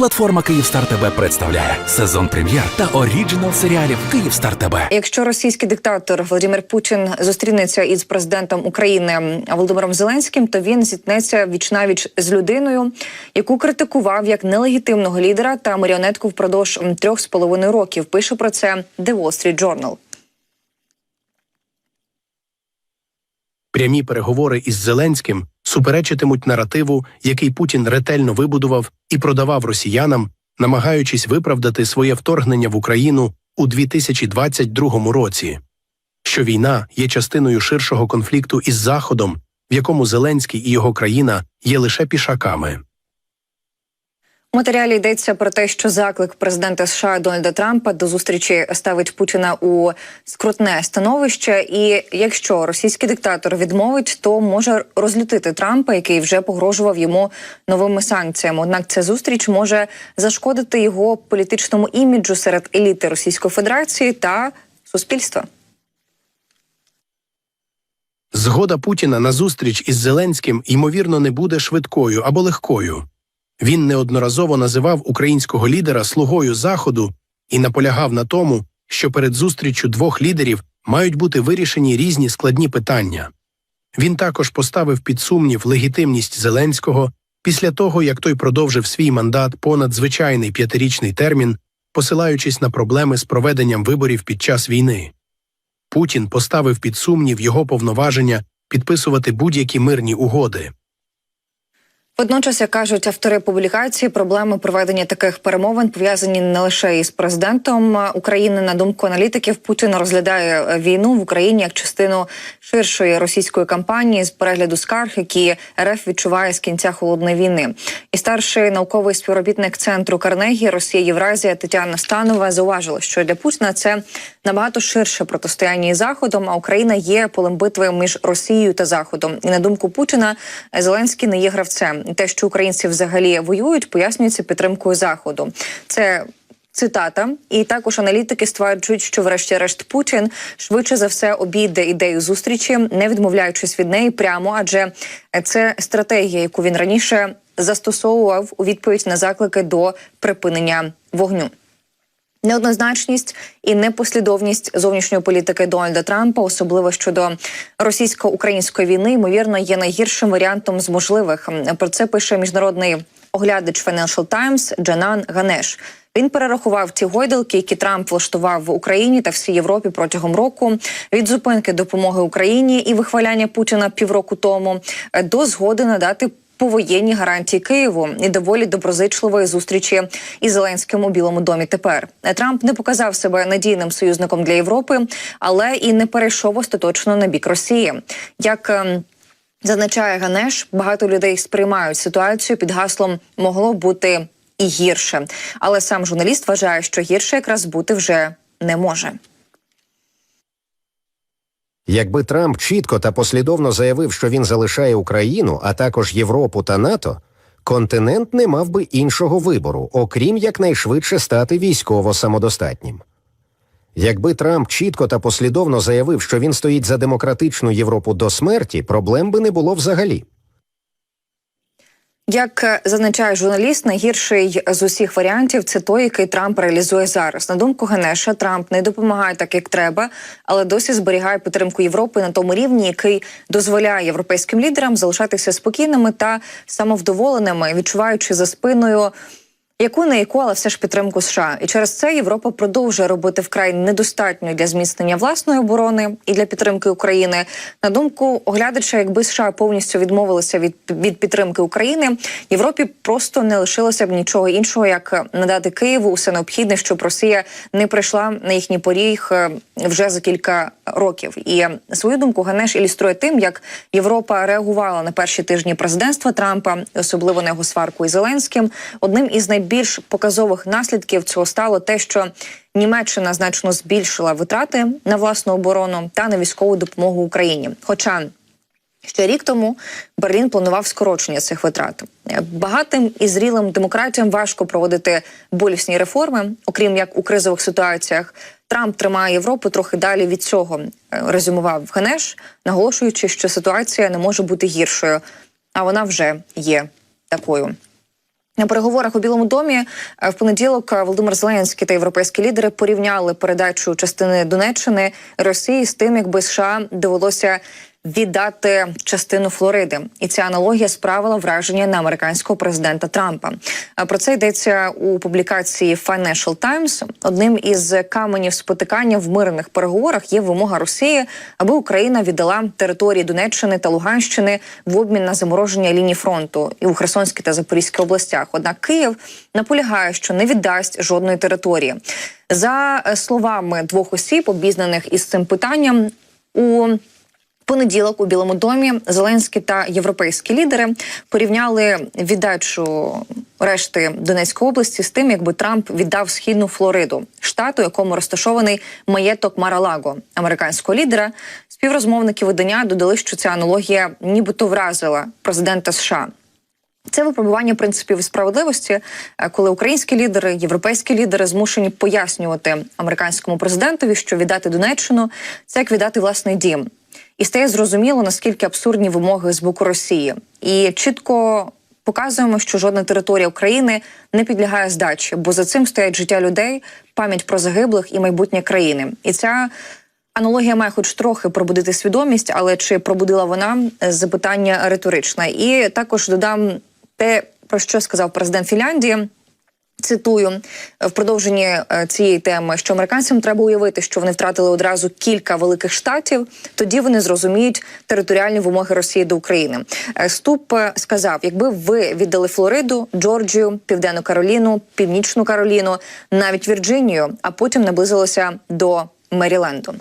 Платформа Київстар ТБ представляє сезон прем'єр та оріджинал серіалів Київстар ТБ. Якщо російський диктатор Володимир Путін зустрінеться із президентом України Володимиром Зеленським, то він зіткнеться вічнавіч з людиною, яку критикував як нелегітимного лідера та маріонетку впродовж трьох з половиною років. Пише про це The Wall Street Journal. Прямі переговори із Зеленським суперечитимуть наративу, який Путін ретельно вибудував і продавав росіянам, намагаючись виправдати своє вторгнення в Україну у 2022 році, що війна є частиною ширшого конфлікту із Заходом, в якому Зеленський і його країна є лише пішаками. У матеріалі йдеться про те, що заклик президента США Дональда Трампа до зустрічі ставить Путіна у скрутне становище. І якщо російський диктатор відмовить, то може розлютити Трампа, який вже погрожував йому новими санкціями. Однак ця зустріч може зашкодити його політичному іміджу серед еліти Російської Федерації та суспільства. Згода Путіна на зустріч із Зеленським ймовірно не буде швидкою або легкою. Він неодноразово називав українського лідера слугою Заходу і наполягав на тому, що перед зустріччю двох лідерів мають бути вирішені різні складні питання. Він також поставив під сумнів легітимність Зеленського після того, як той продовжив свій мандат понад звичайний п'ятирічний термін, посилаючись на проблеми з проведенням виборів під час війни. Путін поставив під сумнів його повноваження підписувати будь-які мирні угоди. Водночас, як кажуть автори публікації, проблеми проведення таких перемовин пов'язані не лише із президентом України. На думку аналітиків, Путін розглядає війну в Україні як частину ширшої російської кампанії з перегляду скарг, які РФ відчуває з кінця холодної війни. І старший науковий співробітник центру Карнегі Росія Євразія Тетяна Станова зауважила, що для Путіна це набагато ширше протистояння із заходом. А Україна є полем битви між Росією та Заходом. І на думку Путіна, Зеленський не є гравцем. Те, що українці взагалі воюють, пояснюється підтримкою заходу. Це Цитата, і також аналітики стверджують, що, врешті-решт, Путін швидше за все обійде ідею зустрічі, не відмовляючись від неї прямо, адже це стратегія, яку він раніше застосовував у відповідь на заклики до припинення вогню. Неоднозначність і непослідовність зовнішньої політики Дональда Трампа, особливо щодо російсько-української війни, ймовірно, є найгіршим варіантом з можливих. Про це пише міжнародний оглядач Financial Times Джанан Ганеш. Він перерахував ті гойдалки, які Трамп влаштував в Україні та всій Європі протягом року від зупинки допомоги Україні і вихваляння Путіна півроку тому до згоди надати повоєнні гарантії Києву і доволі доброзичливої зустрічі із Зеленським у Білому домі. Тепер Трамп не показав себе надійним союзником для Європи, але і не перейшов остаточно на бік Росії. Як ем, Зазначає Ганеш, багато людей сприймають ситуацію під гаслом могло бути і гірше. Але сам журналіст вважає, що гірше якраз бути вже не може. Якби Трамп чітко та послідовно заявив, що він залишає Україну, а також Європу та НАТО, континент не мав би іншого вибору, окрім якнайшвидше стати військово самодостатнім. Якби Трамп чітко та послідовно заявив, що він стоїть за демократичну Європу до смерті, проблем би не було взагалі. Як е, зазначає журналіст, найгірший з усіх варіантів це той, який Трамп реалізує зараз. На думку Генеша, Трамп не допомагає так, як треба, але досі зберігає підтримку Європи на тому рівні, який дозволяє європейським лідерам залишатися спокійними та самовдоволеними, відчуваючи за спиною. Яку не яку, але все ж підтримку США, і через це Європа продовжує робити вкрай недостатньо для зміцнення власної оборони і для підтримки України. На думку оглядача, якби США повністю відмовилися від від підтримки України, Європі просто не лишилося б нічого іншого, як надати Києву усе необхідне, щоб Росія не прийшла на їхній поріг е, вже за кілька років. І свою думку Ганеш ілюструє тим, як Європа реагувала на перші тижні президентства Трампа, особливо на його сварку із Зеленським. Одним із найбільш показових наслідків цього стало те, що Німеччина значно збільшила витрати на власну оборону та на військову допомогу Україні. Хоча Ще рік тому Берлін планував скорочення цих витрат. Багатим і зрілим демократіям важко проводити болісні реформи, окрім як у кризових ситуаціях. Трамп тримає Європу трохи далі від цього. е, Резюмував Генеш, наголошуючи, що ситуація не може бути гіршою, а вона вже є такою. На переговорах у Білому домі е, в понеділок е, Володимир Зеленський та європейські лідери порівняли передачу частини Донеччини Росії з тим, якби США довелося віддати частину Флориди, і ця аналогія справила враження на американського президента Трампа. А Про це йдеться у публікації Financial Times. Одним із каменів спотикання в мирних переговорах є вимога Росії, аби Україна віддала території Донеччини та Луганщини в обмін на замороження лінії фронту і у Херсонській та Запорізькій областях. Однак Київ наполягає, що не віддасть жодної території. За е, словами двох осіб, обізнаних із цим питанням, у понеділок у Білому домі Зеленський та європейські лідери порівняли віддачу решти Донецької області з тим, якби Трамп віддав східну Флориду, штату, якому розташований маєток Маралаго американського лідера. Співрозмовники видання додали, що ця аналогія нібито вразила президента США. Це випробування принципів справедливості, е, коли українські лідери, європейські лідери змушені пояснювати американському президентові, що віддати Донеччину це як віддати власний дім, і стає зрозуміло наскільки абсурдні вимоги з боку Росії, і чітко показуємо, що жодна територія України не підлягає здачі, бо за цим стоять життя людей, пам'ять про загиблих і майбутнє країни. І ця Аналогія має хоч трохи пробудити свідомість, але чи пробудила вона Е, запитання риторичне. І також додам те, про що сказав президент Фінляндії. Цитую в продовженні е, цієї теми, що американцям треба уявити, що вони втратили одразу кілька великих штатів. Тоді вони зрозуміють територіальні вимоги Росії до України. Е, Ступ е, сказав: якби ви віддали Флориду, Джорджію, Південну Кароліну, Північну Кароліну, навіть Вірджинію, а потім наблизилося до Меріленду.